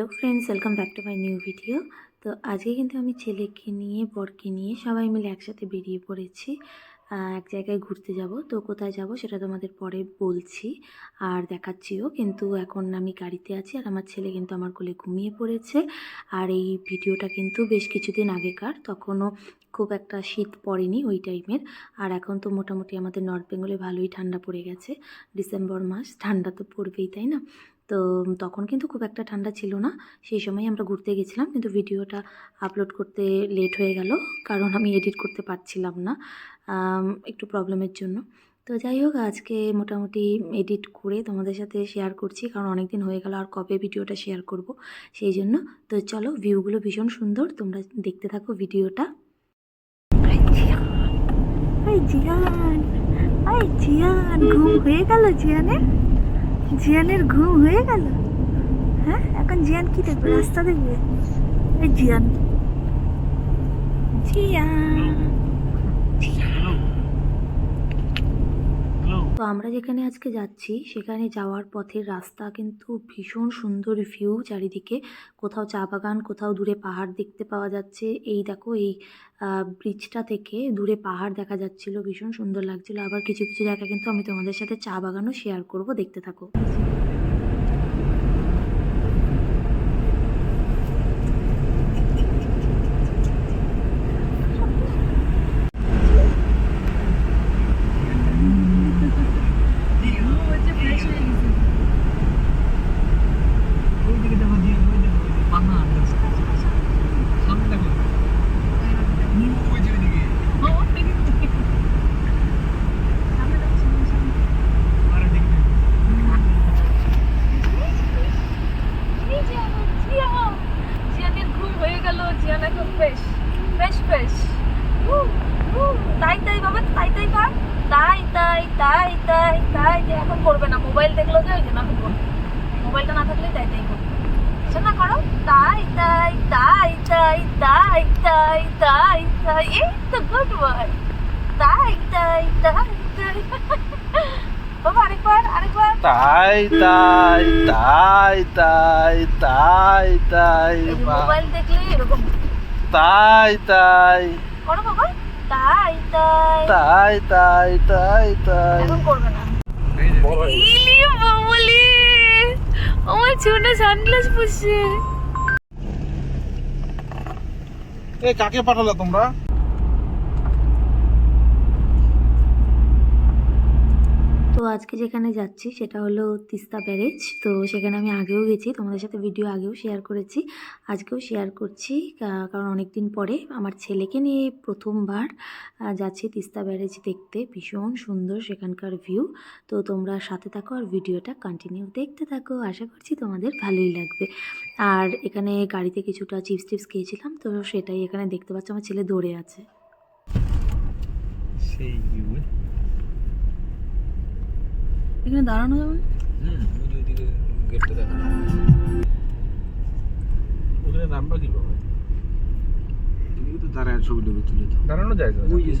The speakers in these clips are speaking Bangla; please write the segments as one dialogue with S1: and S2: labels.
S1: Hello friends, welcome back to my new video. তো আজকে কিন্তু আমি ছেলেকে নিয়ে, বরকে নিয়ে সবাই মিলে একসাথে বেরিয়ে পড়েছি। এক জায়গায় ঘুরতে যাব। তো কোথায় যাব সেটা তোমাদের পরে বলছি আর দেখাচ্ছিও। কিন্তু এখন আমি গাড়িতে আছি আর আমার ছেলে কিন্তু আমার কোলে ঘুমিয়ে পড়েছে। আর এই ভিডিওটা কিন্তু বেশ কিছুদিন আগেকার। তখনও খুব একটা শীত পড়েনি ওই টাইমের আর এখন তো মোটামুটি আমাদের নর্থ বেঙ্গলে ভালোই ঠান্ডা পড়ে গেছে। ডিসেম্বর মাস, ঠান্ডা তো পড়বেই, তাই না? তো তখন কিন্তু খুব একটা ঠান্ডা ছিল না। সেই সময় আমরা ঘুরতে গেছিলাম, কিন্তু ভিডিওটা আপলোড করতে লেট হয়ে গেল, কারণ আমি এডিট করতে পারছিলাম না একটু প্রবলেমের জন্য। তো যাই হোক, আজকে মোটামুটি এডিট করে তোমাদের সাথে শেয়ার করছি, কারণ অনেক দিন হয়ে গেল, আর কবে ভিডিওটা শেয়ার করব সেই জন্য। তো চলো ভিউগুলো ভীষণ সুন্দর, তোমরা দেখতে থাকো ভিডিওটা। জিয়ান জিয়ান, ঘুম হয়ে গেল জিয়ানের? জিয়ানের ঘুম হয়ে গেল? হ্যাঁ এখন জিয়ান কি দেখবে? রাস্তা দেখবে? জিয়ান। জিয়ান। তো আমরা যেখানে আজকে যাচ্ছি, সেখানে যাওয়ার পথের রাস্তা কিন্তু ভীষণ সুন্দর ভিউ চারিদিকে। কোথাও চা বাগান, কোথাও দূরে পাহাড় দেখতে পাওয়া যাচ্ছে। এই দেখো, এই ব্রিজটা থেকে দূরে পাহাড় দেখা যাচ্ছিল। ভীষণ সুন্দর লাগছিল। আবার কিছু কিছু জায়গা কিন্তু আমি তোমাদের সাথে চা বাগানও শেয়ার করব। দেখতে থাকো
S2: জিয়ানের ঘুম হয়ে গেল জিয়ান এখন ফ্রেশ ফ্রেশ ফ্রেশ তাই তাই বাবা তাই তাই কর তাই তাই তাই তাই তাই যে এখন করবে না মোবাইল দেখল যে ওই জন্য এখন করবে মোবাইলটা না থাকলে তাই তাই করবে না করো তাই তাই তাই তাই তাই তাই তাই তাই এই তো গুড বয় তাই তাই তাই তাই বাবা আরেকবার আরেকবার
S3: তাই তাই তাই তাই তাই তাই
S2: মোবাইল দেখলে এরকম
S3: তাই তাই।
S2: করো বাবা। তাই তাই।
S3: তাই তাই তাই তাই।
S2: এখন করবে না। ইলি বাবুলি আমার ছোনা সানগ্লাস পরছে
S3: এ কাকে পাঠালো তোমরা?
S1: আজকে যেখানে যাচ্ছি সেটা হলো তিস্তা ব্যারেজ। তো সেখানে আমি আগেও গেছি, তোমাদের সাথে ভিডিও আগেও শেয়ার করেছি। আজকেও শেয়ার করছি কারণ অনেক দিন পরে আমার ছেলেকে নিয়ে প্রথমবার যাচ্ছি তিস্তা ব্যারেজ দেখতে। ভীষণ সুন্দর সেখানকার ভিউ তো তোমরা সাথে থাকো আর ভিডিওটা কন্টিনিউ দেখতে থাকো। আশা করছি তোমাদের ভালোই লাগবে। আর এখানে গাড়িতে কিছুটা চিপস টিপস খেয়েছিলাম, তো সেটাই এখানে দেখতে পাচ্ছ, আমার ছেলে দৌড়ে আছে।
S3: সেই
S2: এখানে দাঁড়ানো যাবে?
S3: হুম ওই ওইদিকে গেটটা দেখা ওখানে নাম্বার কি পাবে
S4: এদিকে তো দাঁড়ায় ছবি টবি তুলে তো
S3: দাঁড়ানো যায়
S4: ওই যে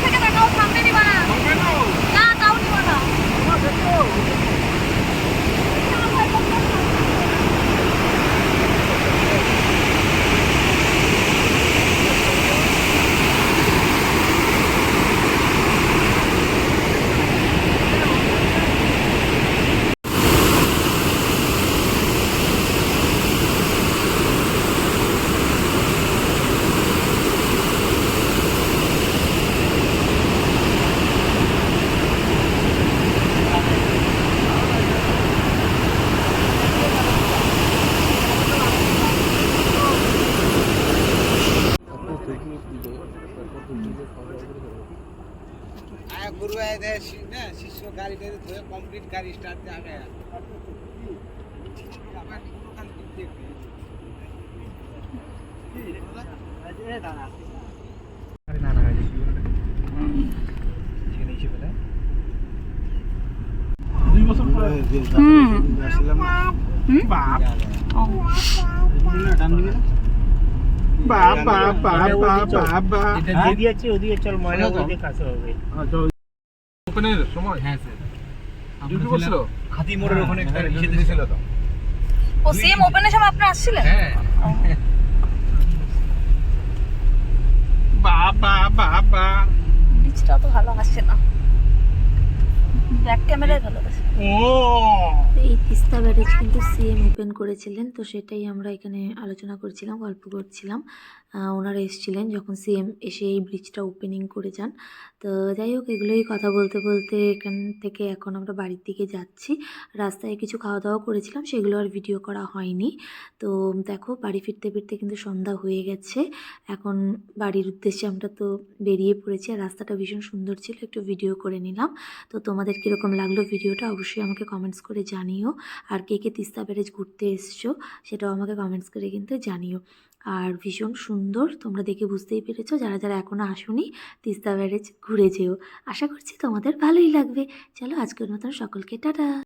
S4: ให้
S2: ก
S4: ระตังเอาทำได้ดีกว่า
S3: ঘুরবাই শিষ্য গাড়ি
S2: ধরে
S3: কমপ্লিট
S2: গাড়ি
S3: স্টার্ট দিয়ে আগে বাবা বাবা বাবা
S5: এটা দিয়ে দিয়েছি ওদিকে চল ময়লা ওদিকে কাছে হবে।
S3: হ্যাঁ, ওপেনের সময়? হ্যাঁ স্যার। ডিউটি করছিল?
S4: হাতি মোড়ের ওখানে একটা ইসে
S3: ছিল তো।
S2: ও সেম ওপেনের সময় আপনি আসছিলেন?
S3: হ্যাঁ। বাবা বাবা।
S2: বিচটা তো ভালো আসছে না। ব্যাক ক্যামেরায় ভালো
S1: তো এই তিস্তা ব্যারেজ কিন্তু সিএম ওপেন করেছিলেন, তো সেটাই আমরা এখানে আলোচনা করছিলাম, গল্প করছিলাম। ওনারা এসেছিলেন যখন সিএম এসে এই ব্রিজটা ওপেনিং করে যান। তো যাই হোক, এগুলোই কথা বলতে বলতে এখান থেকে এখন আমরা বাড়ির দিকে যাচ্ছি। রাস্তায় কিছু খাওয়া দাওয়া করেছিলাম, সেগুলো আর ভিডিও করা হয়নি। তো দেখো, বাড়ি ফিরতে ফিরতে কিন্তু সন্ধ্যা হয়ে গেছে। এখন বাড়ির উদ্দেশ্যে আমরা তো বেরিয়ে পড়েছি, আর রাস্তাটা ভীষণ সুন্দর ছিল, একটু ভিডিও করে নিলাম। তো তোমাদের কীরকম লাগল ভিডিওটা অবশ্যই আমাকে কমেন্টস করে জানিও। আর কে কে তিস্তা ব্যারেজ ঘুরতে এসছো সেটাও আমাকে কমেন্টস করে কিন্তু জানিও। আর ভীষণ সুন্দর, তোমরা দেখে বুঝতেই পেরেছ, যারা যারা এখনও আসোনি, তিস্তা ব্যারেজ ঘুরে যেও। আশা করছি তোমাদের ভালোই লাগবে। চলো আজকের মতন সকলকে টাটা।